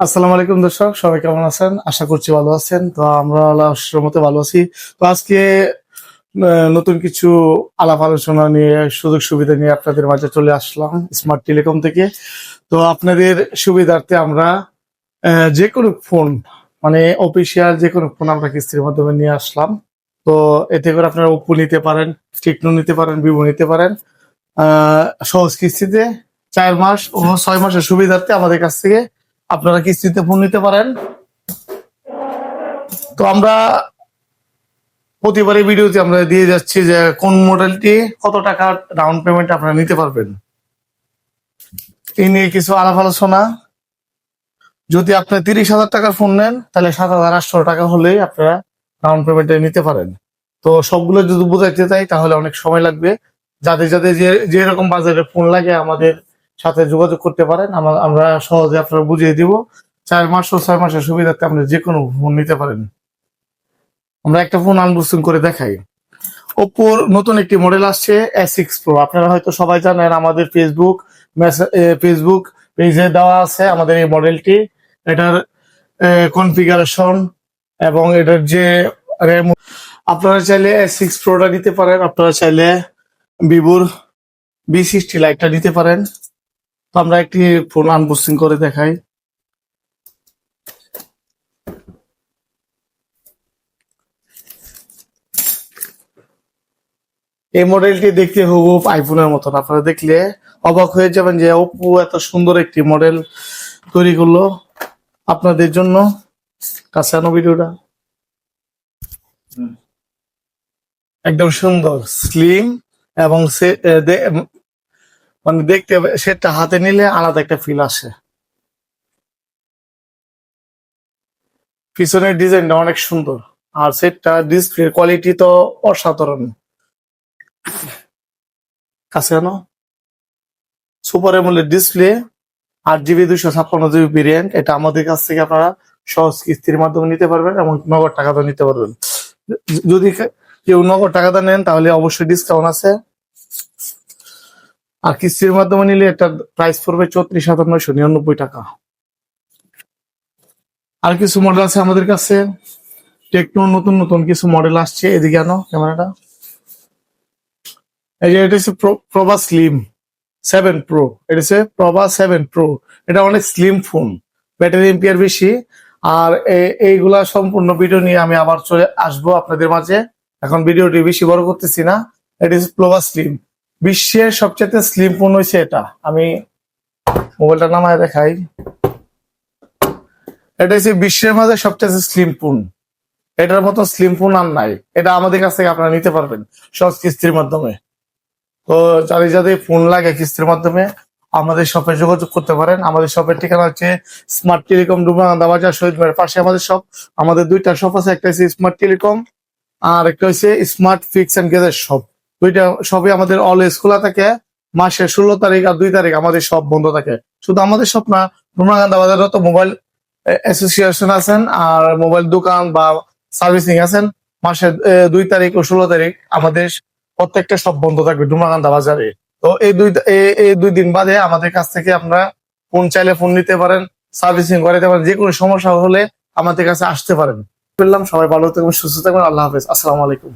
আসসালামু আলাইকুম দর্শক, সবাই কেমন আছেন? আশা করছি ভালো আছেন। তো আমরা মতে ভালো আছি। তো আজকে নতুন কিছু আলাপ আলোচনা নিয়ে, সুযোগ সুবিধা নিয়ে আপনাদের মাঝে চলে আসলাম স্মার্ট টেলিকম থেকে। তো আপনাদের সুবিধার্থে আমরা যে কোনো ফোন মানে অফিসিয়াল যে কোনো ফোন আমরা কিস্তির মাধ্যমে নিয়ে আসলাম। তো এতে করে আপনারা ওপো নিতে পারেন টেকনো নিতে পারেন ভিভো নিতে পারেন। সহজ কিস্তিতে চার মাস ও ছয় মাসের সুবিধার্থে আমাদের কাছ থেকে আপনারা কিস্তিতে ফোন নিতে পারেন? তো আমরা প্রতিবারই ভিডিওতে আমরা দিয়ে যাচ্ছি যে কোন মডেলটি কত টাকা ডাউন পেমেন্ট আপনারা নিতে পারবেন। এই নিয়ে কিছু আলাপ আলোচনা। যদি আপনি তিরিশ হাজার টাকার ফোন নেন, তাহলে সাত হাজার আটশো টাকা হলেই আপনারা ডাউন পেমেন্টে নিতে পারেন। তো সবগুলো যদি বোঝাইতে চাই, তাহলে অনেক সময় লাগবে। যাদের যাদের যে, যেরকম বাজারে ফোন লাগে আমাদের সাথে যোগাযোগ করতে পারেন। আমা- আমরা সহজে আপনারা বুঝিয়ে দিব। চার মাস ও ছয় মাসের সুবিধাতে আপনি যে কোনো ফোন নিতে পারেন। আমরা একটা ফোন আনবক্সিং করে দেখাই। ওপোর নতুন একটি মডেল আসছে এস সিক্স প্রো আপনারা হয়তো সবাই জানেন, আমাদের ফেসবুক ফেসবুক পেজে দেওয়া আছে আমাদের এই মডেলটি এটার কনফিগারেশন এবং এটার যে র্যাম আপনারা চাইলে এস সিক্স প্রোটা নিতে পারেন। আপনারা চাইলে ভিভোর বি সিক্সটি লাইটটা নিতে পারেন। তো আমরা একটি ফোন আনবক্সিং করে দেখাই। এই মডেলটি দেখতে হুবহুব আইফোনের মতন। আপনারা দেখলে অবাক হয়ে যাবেন যে ওপো এত সুন্দর একটি মডেল তৈরি করল আপনাদের জন্য। কাছে আনো ভিডিওটা। একদম সুন্দর স্লিম এবং মানে দেখতে সেটা হাতে নিলে আলাদা একটা ফিল আসে। পিছনের ডিজাইনটা অনেক সুন্দর, আর সেটটা ডিসপ্লের কোয়ালিটি তো অসাধারণ। কাছে আনো। সুপার এমোলেড ডিসপ্লে আট জিবি দুশো ছাপ্পান্ন জিবি ভেরিয়েন্ট এটা আমাদের কাছ থেকে আপনারা সহজ কিস্তির মাধ্যমে নিতে পারবেন এবং নগদ টাকাতে নিতে পারবেন। যদি কেউ নগদ টাকাটা নেন, তাহলে অবশ্যই ডিসকাউন্ট আছে। আর কিস্তির মাধ্যমে নিলে একটা প্রাইস পড়বে চৌত্রিশ নয়শো নিরানব্বই টাকা। আর কিছু মডেল আছে আমাদের কাছে। টেকনো নতুন নতুন কিছু মডেল আসছে। এদিকে আনো ক্যামেরাটা। এই যে এটা হচ্ছে প্রো- প্রভা স্লিম সেভেন প্রো এটা হচ্ছে প্রভা সেভেন প্রো এটা অনেক স্লিম ফোন ব্যাটারি এম্পিয়ার বেশি। আর এইগুলা সম্পূর্ণ ভিডিও নিয়ে আমি আবার চলে আসব আপনাদের মাঝে। এখন ভিডিওটি বেশি বড় করতেছি না। এটা হচ্ছে প্রভা স্লিম বিশ্বের সবচেয়ে স্লিম ফোন হয়েছে এটা। আমি মোবাইলটা নামায় দেখাই। এটা হচ্ছে বিশ্বের মাঝে সবচেয়ে স্লিম ফোন এটার মতো স্লিম ফোন আর নাই। এটা আমাদের কাছ থেকে আপনারা নিতে পারবেন সহজ কিস্তির মাধ্যমে। তো যাদের যাদের ফোন লাগে কিস্তির মাধ্যমে, আমাদের শপে যোগাযোগ করতে পারেন। আমাদের শপের ঠিকানা হচ্ছে স্মার্ট টেলিকম ডুবাগান্দা বাজার শহীদ পাশে আমাদের শপ আমাদের দুইটা শপ আছে, একটা হচ্ছে স্মার্ট টেলিকম আর একটা হচ্ছে স্মার্ট ফিক্স এন্ড গেজের শপ দুইটা সবই আমাদের অলওয়েজ খোলা থাকে। মাসের ষোলো তারিখ আর দুই তারিখ আমাদের সব বন্ধ থাকে। শুধু আমাদের সব না ডুমাগান্দা বাজারও তো মোবাইল অ্যাসোসিয়েশন আছেন আর মোবাইল দোকান বা সার্ভিসিং আছেন। মাসের দুই তারিখ ও ষোলো তারিখ আমাদের প্রত্যেকটা সব বন্ধ থাকবে ডুমাকান্দা বাজারে তো এই দুই এই- এই দুই দিন বাদে আমাদের কাছ থেকে আপনারা ফোন চাইলে ফোন নিতে পারেন সার্ভিসিং করাতে পারেন, যে কোনো সমস্যা হলে আমাদের কাছে আসতে পারেন। বললাম সবাই ভালো থাকবেন, সুস্থ থাকবেন, আল্লাহ হাফেজ, আসসালামু আলাইকুম।